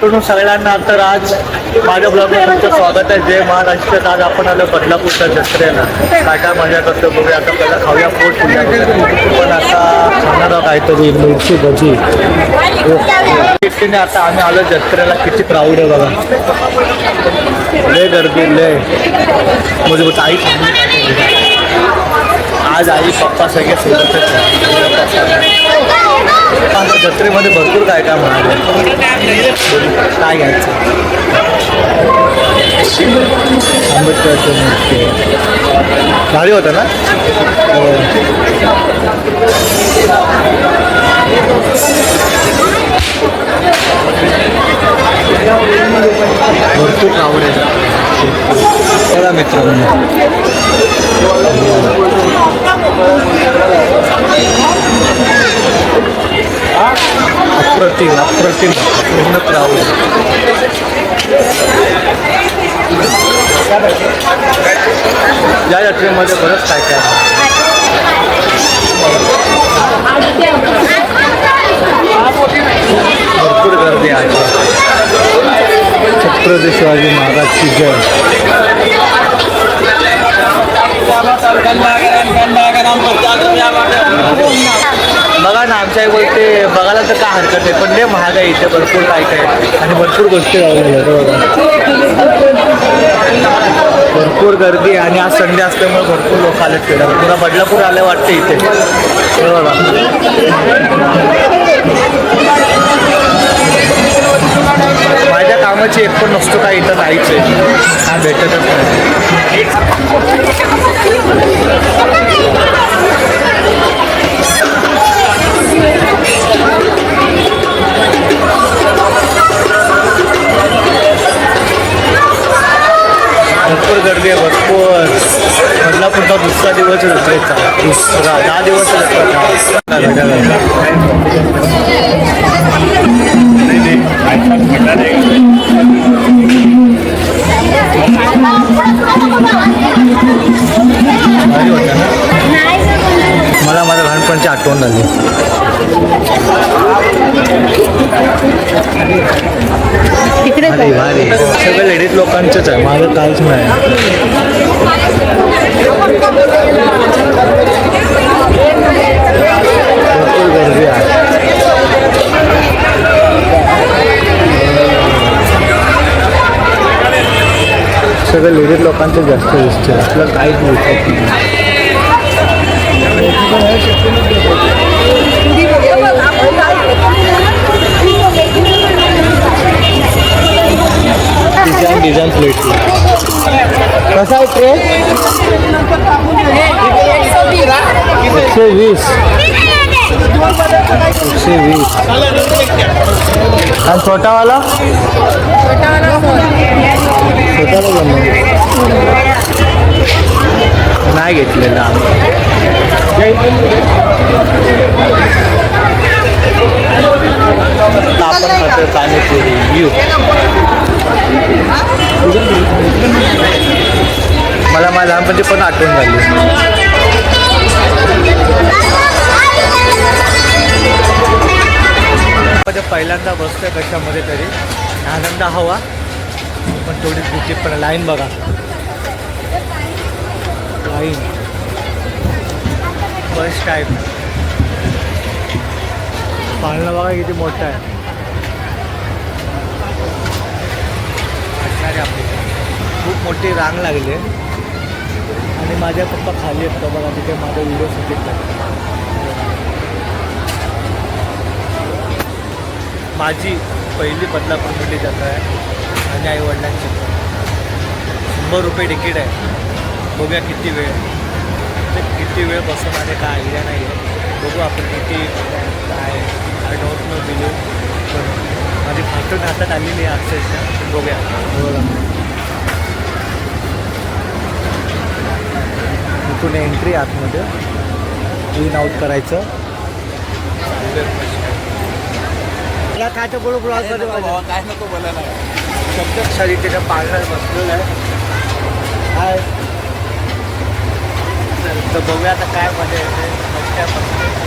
सगळ्यांना तर आज माझ्या ब्लॉगमध्ये तुमचं स्वागत आहे. जय महाराष्ट्र. आज आपण आलो बदलापूरच्या जत्रेला. काय काय मजा करतो बघूया. आता पहिला खाऊया पोट पण आता खाणार आहोत काहीतरी मिरची भजी. कितीने आता आम्ही आलो जत्रेला. किती प्राऊड आहे बघा. लय गर्दी लय. म्हणजे आई आज आई पप्पा सगळे सोबतच जत्रेमध्ये भरपूर काय काय म्हणाले? काय घ्यायचं? आंबेडकरचं मूर्ती. भारी होतं ना? भरपूर भरपूर आवडेल बघा मित्रांनो. अप्रतिम अप्रतिम पूर्ण क्राऊड या यात्रेमध्ये बरंच काय काय भरपूर गर्दी आहे छत्रपती शिवाजी महाराजची जय बघा ना आमच्या गोष्टी बघायला तर काय हरकत आहे पण लय महाग आहे इथे भरपूर काय काय आणि भरपूर गोष्टी लावलेल्या बघा हो. भरपूर गर्दी आणि आज संडे असल्यामुळे भरपूर लोक आले फिरायला पुन्हा बदलापूर आले वाटते इथे. बघा. माझ्या कामाची एक पण नसतो काय इथं नाहीच आहे. हा भेटतच नाही. दुसरा दहा दिवस मला माझ्या लहानपणची आठवण झाली तिकडे भारी. सगळं लेडीज लोकांचंच आहे. माझं काहीच नाही. सगळं लेडीज लोकांचं जास्त दिसते आपलं काहीच दिसत नाही. डिझाईन डिझाईन प्लेट कसा आहे ट्रे एकशे वीस. एकशे वीस. आणि छोटावाला? जमलं नाही घेतलेला आपण खातो पाणीपुरी यू मला माझ्या लहानपणी पण आठवण झाली. पहिल्यांदा बसतोय कशामध्ये तरी. आनंद हवा. पण थोडी भीती पण लाईन बघा. लाईन. बस टाईप. पाळणं बघा किती मोठं आहे. आपली. खूप मोठी रांग लागली आहे. आणि माझ्या पप्पा खाली आहेत. का बघा तिथे माझा व्हिडिओ शूटिंग माझी पहिली मोठी जत्रा आहे आणि आईवडिलांची. शंभर रुपये तिकीट आहे. बघूया किती वेळ. ते किती वेळ बसून आणि काय आयडिया नाही आहे. बघू आपण किती काय आय डोंट नो बिलीव पण माझी फाटून हातात आलेली आहे अक्षरशः. बघूया. बघा. इथून एंट्री आतमध्ये. इन आउट करायचं. काय तर बोलू ब्लॉग काय नको बोलायला. प्रत्यक्षात इथे त्या पाळण्यात बसलेलं आहे. काय तर बघूया आता काय मजा येते. मस्त आहे पण.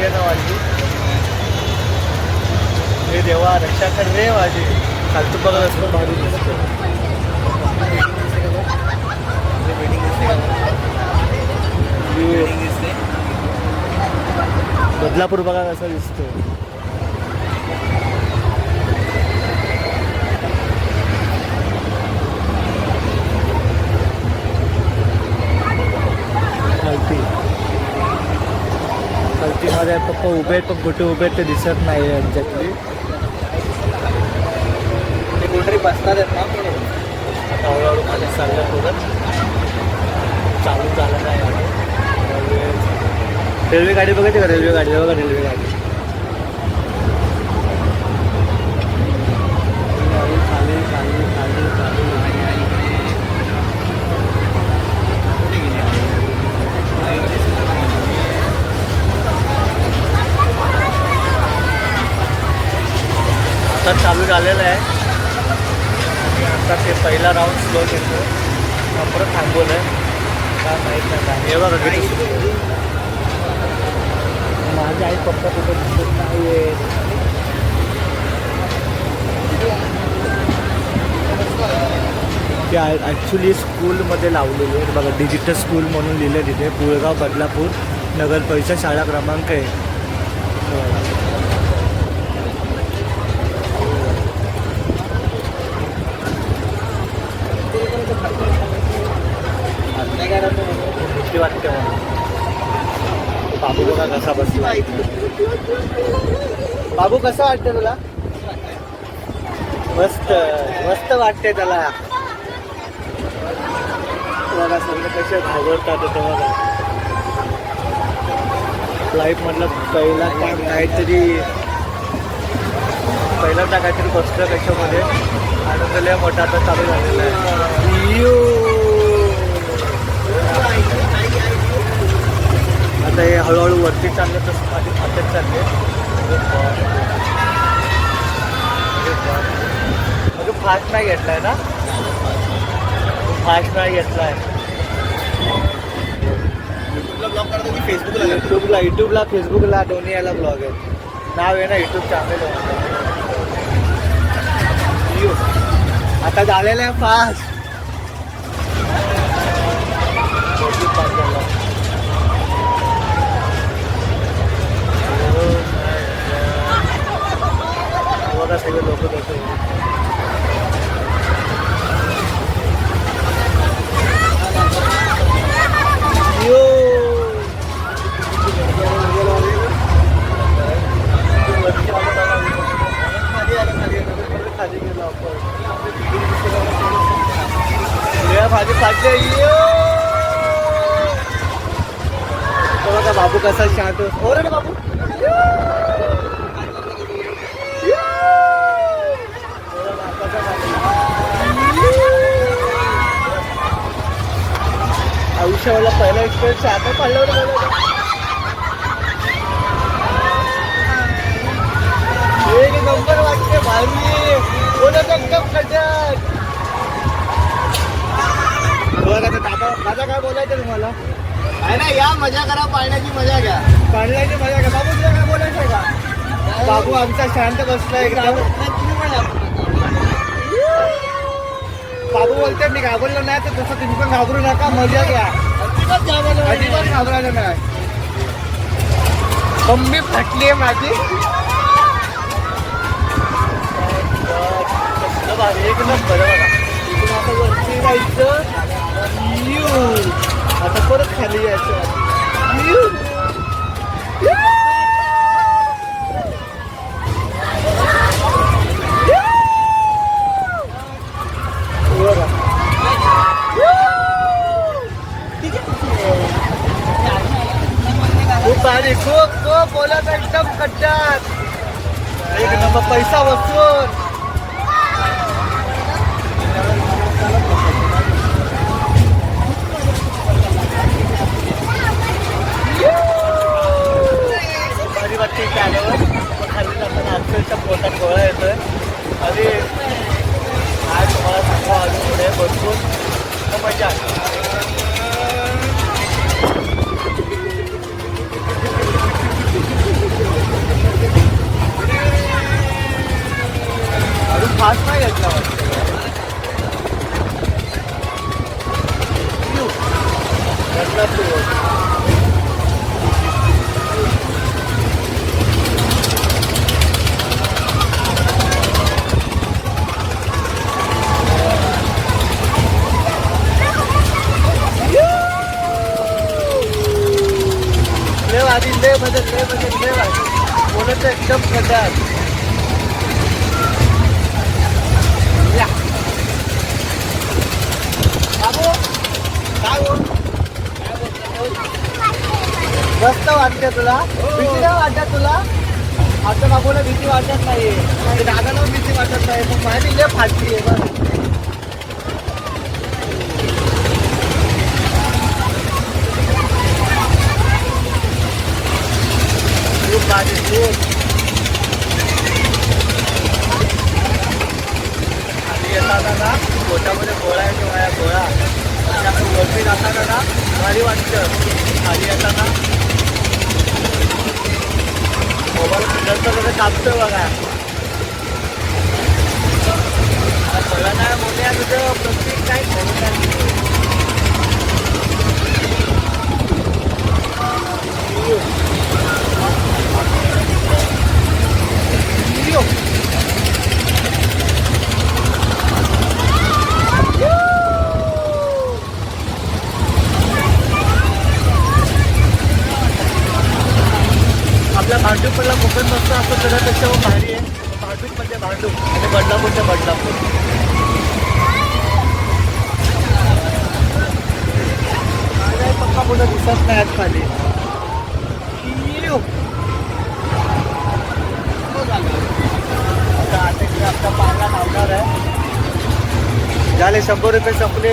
आहे ना माझी हे देवा रक्षा कर रे माझी खालचं बघत असतो भारी दिसतो बदलापूर बघा कसा दिसतो. खालती. खालतीमध्ये पप्पा उभे आहेत पण कुठे उभे आहेत ते दिसत नाही यांच्यातली. ते कोणतरी बसणार आहेत ना आता हळूहळू खाली चाललं थोडं चालू झालं नाही. रेल्वे गाडी बघायची का? रेल्वे गाडी बघा रेल्वे गाडी खाली खाली खाली खाली आता चालू झालेलं आहे. आता ते पहिला राऊंड स्लो घेतो परत थांबवलं आहे काय माहीत नाही काय हे बघा माझे आई पप्पा कुठे दिसत नाही ते ॲक्च्युली स्कूलमध्ये लावलेले आहेत. बघा डिजिटल स्कूल म्हणून लिहिलं तिथे. पुळगाव बदलापूर नगर परिषद शाळा क्रमांक आहे बघा. भीती वाटते मला बाबू बघा कसा बसला बाबू कसं वाटतं तुला? मस्त मस्त वाटते त्याला. बघा सगळे कसे घाबरतात ते बघा. लाईफ मधलं पहिला काहीतरी पहिल्यांदा काहीतरी बसलं कशामध्ये आनंद लय मोठा आता चालू झालेला आहे. आता हे हळूहळू वरती चाललं तसं माझी खात्यात चालले. म्हणजे फास्ट नाही घेतलाय ना? फास्ट नाही करतो की फेसबुकला युट्यूबला युट्यूबला फेसबुकला दोन्ही याला ब्लॉग आहे नाव आहे ना युट्यूब चॅनल आता झालेलं आहे फास्ट बघा सगळे लोक कसे यो खाली गेलो आपण भाजी खाते यो तो बघा बाबू कसा शांत हो रे बाबू यो. यो. बघा बापाचा बाबू. यो. आयुष्याला पहिला एक्सपिरियन्स आता पडल्यावर बोलायचं एक नंबर वाटते भारी बोलत एकदम आता दादा दादा काय बोलायचं तुम्हाला? आहे ना या मजा करा पाळण्याची मजा घ्या. पाडल्याची मजा का बाबू तुला काय बोलायचं आहे का बाबू आमचा शांत बसलाय. एकदम. बाबू बोलते मी घाबरलो नाही तर तसं तुम्ही पण घाबरू नका मजा घ्या. अजिबात घाबरलो नाही. अजिबात घाबरायचं नाही. मम्मी फाटली आहे माझी. एक नंबर आता वरती जायचं. यू. आता परत खाली यायचं खूप भारी खूप खूप बोलत एकदम खड्ड्यात. एक नंबर पैसा वसूल. भारी वाटते इथे आल्यावर मग खाली जाताना अक्षरच्या पोटात गोळा येतोय. आणि आज तुम्हाला सांगा अजून पुढे बसून मजा मजा फास्ट नाही घेतला. लेव आधी लेव म्हणजे लेव म्हणजे लेव बोलत एकदम प्रकार मस्त वाटते तुला. भीती नाही वाटत तुला? आता बाबूला भीती वाटत नाहीये. दादाला भीती वाटत नाही मग माझी लय फाटली आहे बस खूप माझी खूप. खाली ना पोटामध्ये गोळा येतो माझ्या गोळा. आणि वरती जाताना ना भारी वाटतं. खाली येताना मोबाईल फिरतं कसं कापतं बघा. मला नाही मोठ्या तुझं. प्रत्येक काय खरं नाही. आपल्या भांडूपला कोकण मस्त असं त्याच्यापेक्षा मग भारी आहे. भांडूप म्हणजे भांडूप. आणि बदलापूरच्या बदलापूर पक्का पुढे दिसत नाही आज खाली. हो आता आता आपला पाला लावणार आहे. झाले शंभर रुपये संपले.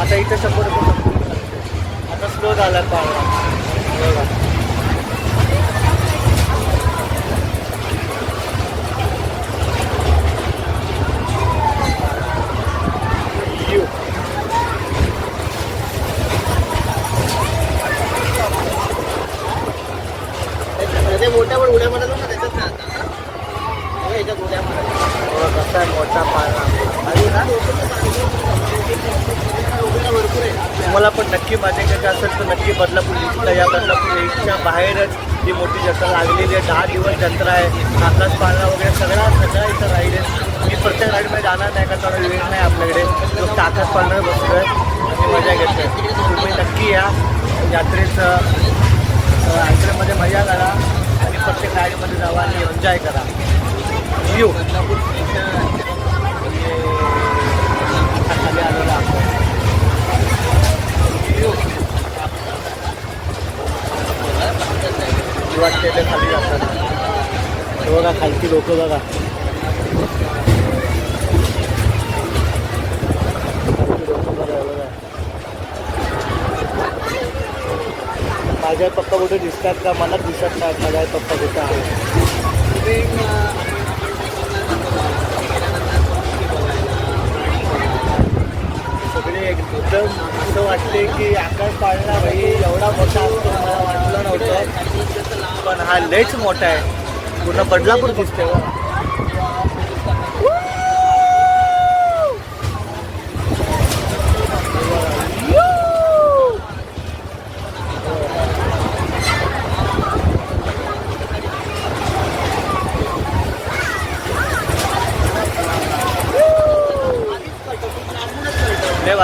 आता इथे शंभर रुपये संपले. आता स्लो झाला पाला मोठ्या पण उड्या मारत ना त्याच्यात आता उड्या कसा आहे मोठा पाळणा ना भरपूर आहे तुम्हाला पण नक्की घ्यायची असेल तर नक्की बदलापूर इथला या बदलापूर इथच्या बाहेरच ही मोठी जत्रा लागलेली आहे. दहा दिवस जत्रा आहे. आकाश पाळणा वगैरे सगळा सगळा इथं राहील मी प्रत्येक राईडमध्ये जाणार नाही का? थोडा वेळ नाही आपल्याकडे. फक्त आकाश पाळण्यावर बसलो आहे आणि मजा घेतोय. तुम्ही नक्की या यात्रेचं यात्रेमध्ये मजा करा. प्रत्येक गाडीमध्ये जावा आणि एन्जॉय करा. येऊ खाली आलेलो आपण. वाटते ते खाली जातात बघा खालची लोक बघा. कुठे दिसतात का? मला दिसत नाही माझ्या पप्पा कुठे आहे. सगळे एकदम असं वाटते की आकाश पाळणा भाई एवढा मोठा असतो मला वाटलं नव्हतं. पण हा लयच मोठा आहे. पूर्ण बदलापूर दिसते हो.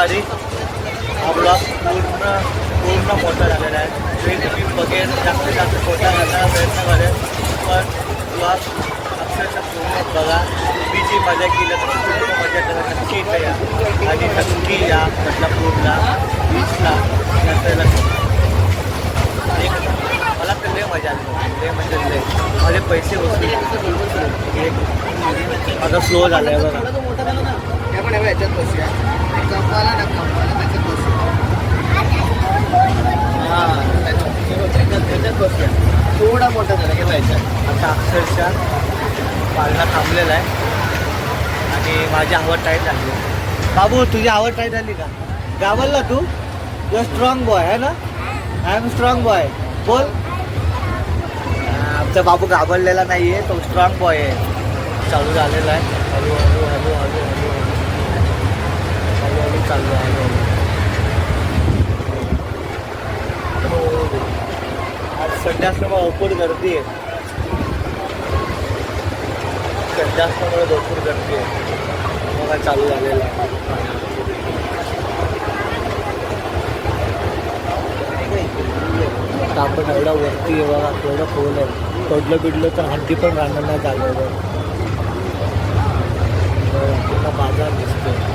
बघ. हा ब्लॉग पूर्ण पूर्ण मोठा झालेला आहे ते तुम्ही बघेल जास्तीत जास्त प्रयत्न पूर्ण जी मज़ा केली तर पूर्ण मज़ा करा नक्की या नक्की या बदलापूरला बीचला लय मज़ा आली लय पैसे वसूल एक माझा स्लो झाला आहे बघा तो पण एवढ्या ह्याच्यात बसूया कपाला ना त्याच्यात बसूया हां त्याच्यात त्याच्यात बसूया थोडा मोठा झाला केव्हा ह्याच्यात आता अक्षरशः पाळणा थांबलेला आहे. आणि माझी आवड टाईट झाली. बाबू तुझी आवड टाईट झाली का? गावलला तू? यू स्ट्रॉंग बॉय आहे ना? आय एम स्ट्रॉंग बॉय बोल. आमचा बाबू घाबरलेला नाही आहे तो स्ट्रॉंग बॉय आहे. चालू झालेला आहे. हळू हळू चाललो चालू आहे. आज संडे असल्यामुळे भरपूर गर्दी आहे. संडे असल्यामुळे भरपूर गर्दी आहे. मला चालू झालेला आता आपण एवढा वरती आहे बघा केवढं खोल आहे. पडलं बिडलं तर हंडी पण राहणार नाही चालवलं बाजार दिसतो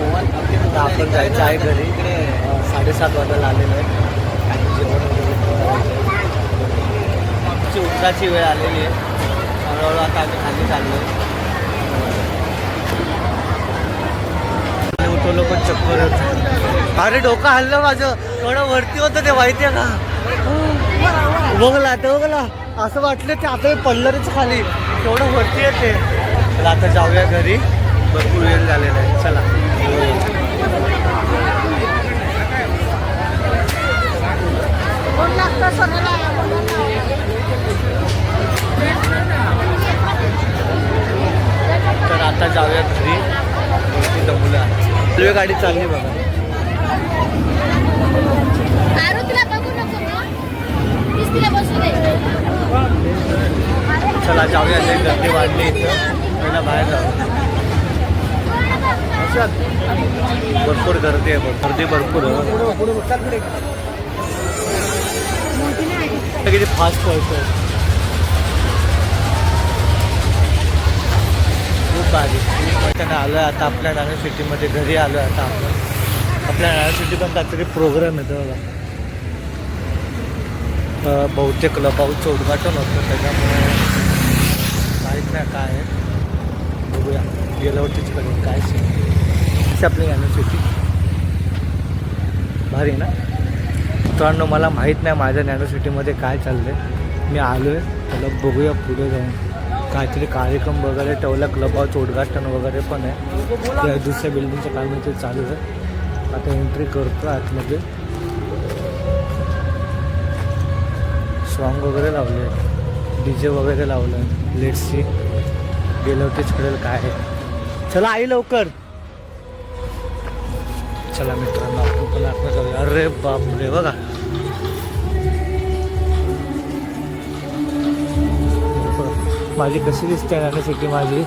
आता आपण जायचं आहे घरी. इकडे साडेसात वाजायला आलेलं आहे. जेवण वगैरे आमची उतराची वेळ आलेली आहे. हळूहळू आता आम्ही खाली चाललो उठवलं पण चक्कर अरे डोकं हल्लं माझं. थोडं वरती होतं ते माहिती आहे का? बघला ते बघला असं वाटलं ते आता पडलंच खाली. तेवढं वरती येते तर आता जाऊया घरी. भरपूर वेळ झालेला आहे. चला. तर आता जाऊया घरी. दमूला रेल्वे गाडी चालली बघा. चला जाऊया गर्दी वाढली इथं. पहिला बाहेर जाऊ भरपूर गर्दी आहे गर्दी भरपूर किती फास्ट पळतो खूप भारी. त्यानं आलो आहे आता आपल्या नाना सिटीमध्ये घरी आलो आहे आता आपण. आपल्या नाना सिटी पण काहीतरी प्रोग्राम येतो बघा. बहुतेक क्लब हाऊसचं उद्घाटन होतं त्याच्यामुळे माहीत नाही काय आहे. बघूया. गेल्यावरतीच करेल काय सीन आपली सिटी भारी ना? मित्रांनो मला माहीत नाही माझ्या नॅनो सिटीमध्ये काय चाललं आहे मी आलो आहे त्याला बघूया पुढे जाऊन. काहीतरी कार्यक्रम वगैरे ठेवला क्लब हाऊस उद्घाटन वगैरे पण आहे. दुसऱ्या बिल्डिंगचं काम इथे चालू आहे. आता एंट्री करतो आतमध्ये. सॉन्ग वगैरे लावले डी जे वगैरे लावलं आहे लेट सी गेल्यावरतीच कळेल काय आहे. चला आई लवकर. चला मित्रांनो आपण पण आत्मा करूया अरे बापरे बघा. माझी कशी दिसते राहण्यासाठी माझी.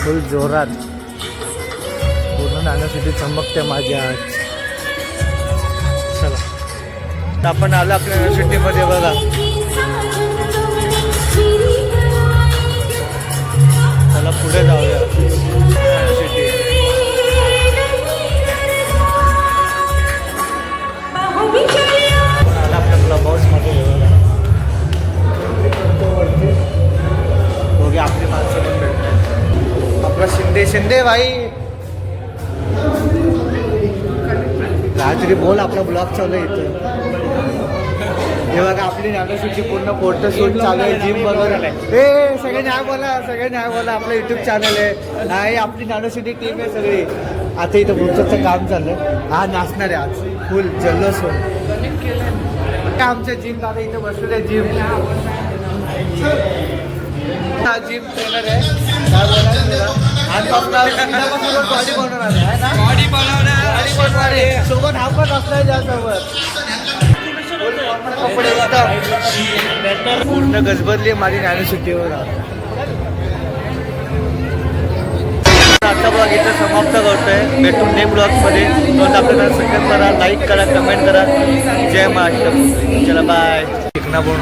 फुल जोरात. पूर्ण नाण्यासाठी चमकते माझी आज. चला. तर आपण आलो आपल्या युनिव्हर्सिटीमध्ये बघा. शिंदे भाई। रात्री बोल आपला ब्लॉग चालू आहे इथं. हे बघा आपली नाटकशूटची पूर्ण फोटो शूट चालू आहे जिम वगैरे ए सगळे न्याय बोला सगळे न्याय बोला आपलं युट्यूब चॅनल आहे. नाही आपली नानोसिटी टीम आहे सगळी. आता इथं पुढचं काम चाललंय हा नाचणार आहे आज. फुल जल्लोष होईल काय आमच्या जिम दादा इथं बसलेले जिम हा जिम ट्रेनर आहे. काय बोला बॉडी बनवणार आहे ना? बॉडी बनवणार बॉडी बनवणार आहे. सोबत हा पण त्यासोबत पूर्ण गजबजली माझी ज्ञान सुट्टीवर. आता ब्लॉग इथं समाप्त करतोय. भेटून नेम ब्लॉगमध्ये नोंद आपल्याला सबस्क्राईब करा लाईक करा कमेंट करा. जय महाराष्ट्र. चला बाय शिकना बोलणार